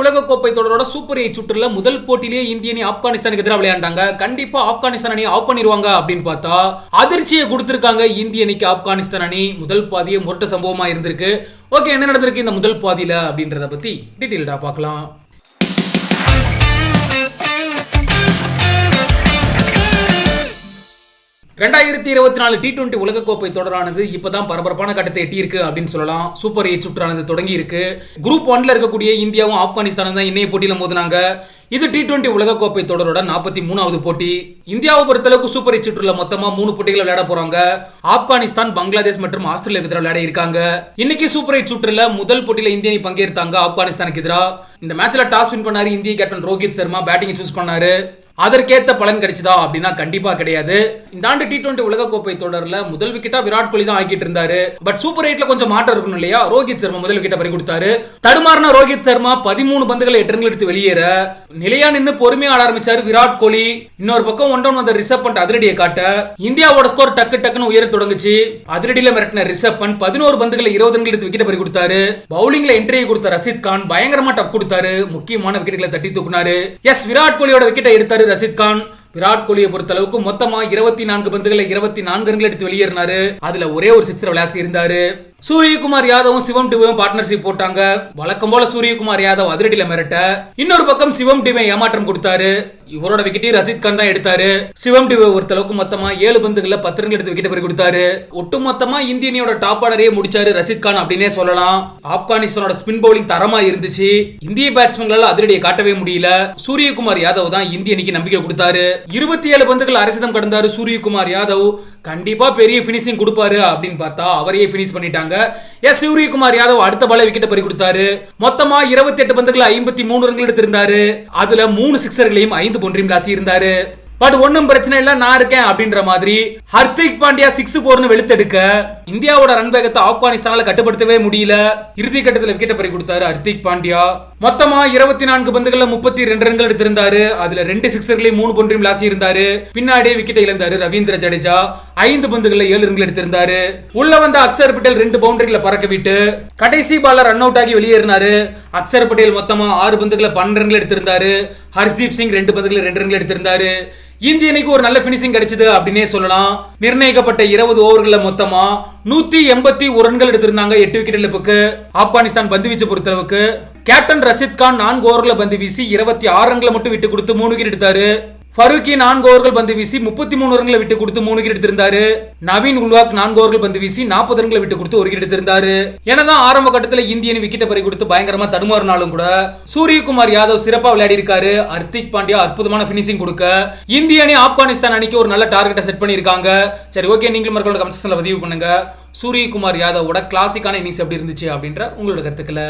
உலகக்கோப்பை தொடரோட super eight சுற்றுல முதல் போட்டியிலேயே இந்திய அணி ஆப்கானிஸ்தானுக்கு எதிராக விளையாண்டாங்க. கண்டிப்பா ஆப்கானிஸ்தான் அணி ஆஃப் பண்ணிடுவாங்க அப்படின்னு பார்த்தா அதிர்ச்சியை கொடுத்திருக்காங்க இந்திய அணிக்கு ஆப்கானிஸ்தான் அணி. முதல் பாதியே முரட்ட சம்பவமா இருந்திருக்கு. ஓகே என்ன நடந்திருக்கு இந்த முதல் பாதியில அப்படின்றத பத்தி டீட்டெயில்டா பார்க்கலாம். ரெண்டாயிரத்தி இருபத்தி நாலு டி டுவெண்ட்டி உலகக்கோப்பை தொடரானது இப்பதான் பரபரப்பான கட்டத்தை எட்டியிருக்கு அப்படின்னு சொல்லலாம். சூப்பர் எயிட் சுற்றானது தொடங்கி இருக்கு குரூப் ஒன்ல இருக்கக்கூடிய இந்தியாவும் ஆப்கானிஸ்தானும் தான் இன்னைய போட்டியில மோதினாங்க. இது டி டுவெண்ட்டி உலகக்கோப்பை தொடரோட நாற்பத்தி மூணாவது போட்டி. இந்தியாவை பொறுத்தளவுக்கு சூப்பர் எயிட் சுற்றுல மொத்தமா மூணு போட்டிகளை விளையாட போறாங்க. ஆப்கானிஸ்தான் பங்களாதேஷ் மற்றும் ஆஸ்திரேலியாவுக்கு எதிராக விளையாட இருக்காங்க. இன்னைக்கு சூப்பர் எயிட் சுற்றுல முதல் போட்டியில இந்திய அணி பங்கேற்றாங்க ஆப்கானிஸ்தானுக்கு எதிராக இந்த மேட்ச்ல டாஸ் வின் பண்ணாரு இந்திய captain Rohit Sharma. Batting choose பண்ணாரு. அதற்கேத்த பலன் கிடைச்சதா அப்படின்னா கண்டிப்பா கிடையாது. இந்த ஆண்டு டி டுவெண்டி உலகக்கோப்பை தொடர்ல முதல் விக்கெட்டா விராட் கோலி தான் ஆக்கிட்டு இருந்தாரு. பட் சூப்பர் எயிட்ல கொஞ்சம் மாற்றம் இருக்கணும் இல்லையா? ரோஹித் சர்மா முதல் விக்கெட்டை பறி கொடுத்தாரு. தடுமாறின ரோஹித் சர்மா பதிமூணு பந்துகளை எட்டு ரன்கள் எடுத்து வெளியேற. நிலையா நின்னு பொறுமையா ஆட ஆரம்பிச்சாரு விராட் கோலி. இன்னொரு பக்கம் ஒன் டவுன் வந்த ரிசப் பண்ட் அதிரடியை காட்ட. இந்தியாவோட ஸ்கோர் டக்கு டக்குன்னு உயர தொடங்குச்சு. அதிரடியில மிரட்டின ரிசப் பண்ட் பதினோரு பந்துகளை இருபது ரன்கள் எடுத்து விக்கெட் பறி கொடுத்தாரு. பவுலிங்ல என்ட்ரி கொடுத்த ரஷித் கான் பயங்கரமா டப் கொடுத்தாரு. முக்கியமான விக்கெட்டுகளை தட்டி தூக்குனாரு. எஸ் விராட் கோலியோட விக்கெட்டை எடுத்தாரு ரஷித் கான் விராட் கோலியை பொறுத்த அளவுக்கு மொத்தமா இருபத்தி நான்கு பந்துகளை இருபத்தி நான்கு ரன்கள் எடுத்து வெளியேறினாரு. அதுல ஒரே ஒரு சிக்ஸர் விளையாசி இருந்தாரு. சூரியகுமார் யாதவும் சிவம் டிவியும் பார்ட்னர்ஷிப் போட்டாங்க. வழக்கம் போல சூரியகுமார் யாதவ் அதிரடியில மிரட்ட இன்னொரு பக்கம் சிவம் டிவை ஏமாற்றம் கொடுத்தாரு. இவரோட விக்கெட்டையும் ரஷித் கான் தான் எடுத்தாரு. சிவம் டிவை ஒருத்தளவுக்கு மொத்தமா ஏழு பந்துகள்ல பத்து ரன்கள் எடுத்து விக்கெட் பறி கொடுத்தாரு. ஒட்டு மொத்தமா இந்திய அணியோட டாப் ஆர்டரையே முடிச்சாரு ரஷித் கான் அப்படின்னே சொல்லலாம். ஆப்கானிஸ்தானோட ஸ்பின் பவுலிங் தரமா இருந்துச்சு. இந்திய பேட்ஸ்மேன்களால அதிரடியை காட்டவே முடியல. சூரியகுமார் யாதவ் தான் இந்திய அணிக்கு நம்பிக்கை கொடுத்தாரு. இருபத்தி ஏழு பந்துகள் அரசிதம் கடந்தாரு சூரியகுமார் யாதவ். கண்டிப்பா பெரிய பினிஷிங் கொடுப்பாரு அப்படின்னு பார்த்தா அவரையே பினிஷ் பண்ணிட்டாங்க. எஸ் சூரியகுமார் யாதவ் அடுத்த பால விக்கெட் பறி கொடுத்தாரு. மொத்தமா இருபத்தி எட்டு பந்துகள் ஐம்பத்தி மூணு ரன்கள் எடுத்திருந்தாரு. அதுல மூணு சிக்ஸர்களையும் ஐந்து பொன்றையும் லாசி இருந்தாரு பட் ஒன்றும் பிரச்சனை இல்ல நான் இருக்கேன் அப்படின்ற மாதிரி ஹர்திக் பாண்டியா சிக்ஸ் போர்னு வெளுத்தெடுக்க இந்தியாவோட ரன் வேகத்தை ஆப்கானிஸ்தானால கட்டுப்படுத்தவே முடியல. இறுதி கட்டத்தில் விக்கெட்டை பறி கொடுத்தாரு ஹர்திக் பாண்டியா. மொத்தமா இருபத்தி நான்கு பந்துகள்ல முப்பத்தி ரெண்டு ரன்கள் எடுத்திருந்தாரு. அதுல ரெண்டு சிக்ஸர்களையும் மூணு பொன்றையும் லாசி இருந்தாரு. பின்னாடியே விக்கெட்டை இழந்தாரு ரவீந்திர ஜடேஜா. ஐந்து பந்துகள்ல ஏழு ரன்கள் எடுத்திருந்தாரு. உள்ள வந்த அக்சர் பட்டேல் ரெண்டு பவுண்டரிகளை பறக்க விட்டு கடைசி பாலர் ரன் அவுட் ஆகி வெளியேறினாரு. அக்சர் பட்டேல் மொத்தமா ஆறு பந்துகளை பன்னெண்டு ரன்கள் எடுத்திருந்தாரு. ஹர்ஷ்தீப் சிங் ரெண்டு பந்துகளை ரெண்டு ரன்கள் எடுத்திருந்தாரு. இந்திய அணிக்கு ஒரு நல்ல பினிஷிங் கிடைச்சது அப்படின்னே சொல்லலாம். நிர்ணயிக்கப்பட்ட இருபது ஓவர்கள் மொத்தமா நூத்தி எண்பத்தி ஒரு ரன்கள் எடுத்திருந்தாங்க எட்டு விக்கெட் இழப்புக்கு. ஆப்கானிஸ்தான் பந்து வீச்சு பொறுத்தளவுக்கு. கேப்டன் ரஷித் கான் நான்கு ஓவர்களை பந்து வீசி இருபத்தி ஆறு ரன்களை மட்டும் விட்டு கொடுத்து மூணு விக்கெட் எடுத்தாரு. ஃபருக்கி நான்கு ஓவர்கள் பந்து வீசி முப்பத்தி மூணு ரன்களை விட்டு கொடுத்து மூணு விக்கெட் எடுத்திருந்தாரு. நவீன் உல்வாக் நான்கு ஓவர்கள் பந்து வீசி நாற்பது ரன்களை விட்டு கொடுத்து ஒரு விக்கெட் எடுத்திருந்தாரு. எனதான் ஆரம்ப கட்டத்தில் இந்திய அணி விக்கெட்டை பறி கொடுத்து பயங்கரமா தடுமாறினாலும் கூட சூரியகுமார் யாதவ் சிறப்பாக விளையாடி இருக்காரு ஹர்திக் பாண்டியா அற்புதமான பினிஷிங் கொடுக்க இந்திய அணி ஆப்கானிஸ்தான் அணிக்கு ஒரு நல்ல டார்கெட்டை செட் பண்ணியிருக்காங்க. சரி ஓகே நீங்களும் மக்களோட கமெண்ட் செக்ஷன்ல பதிவு பண்ணுங்க. சூரியகுமார் யாதவோட கிளாசிக்கான இன்னிங்ஸ் எப்படி இருந்துச்சு அப்படின்ற உங்களோட கருத்துக்களை.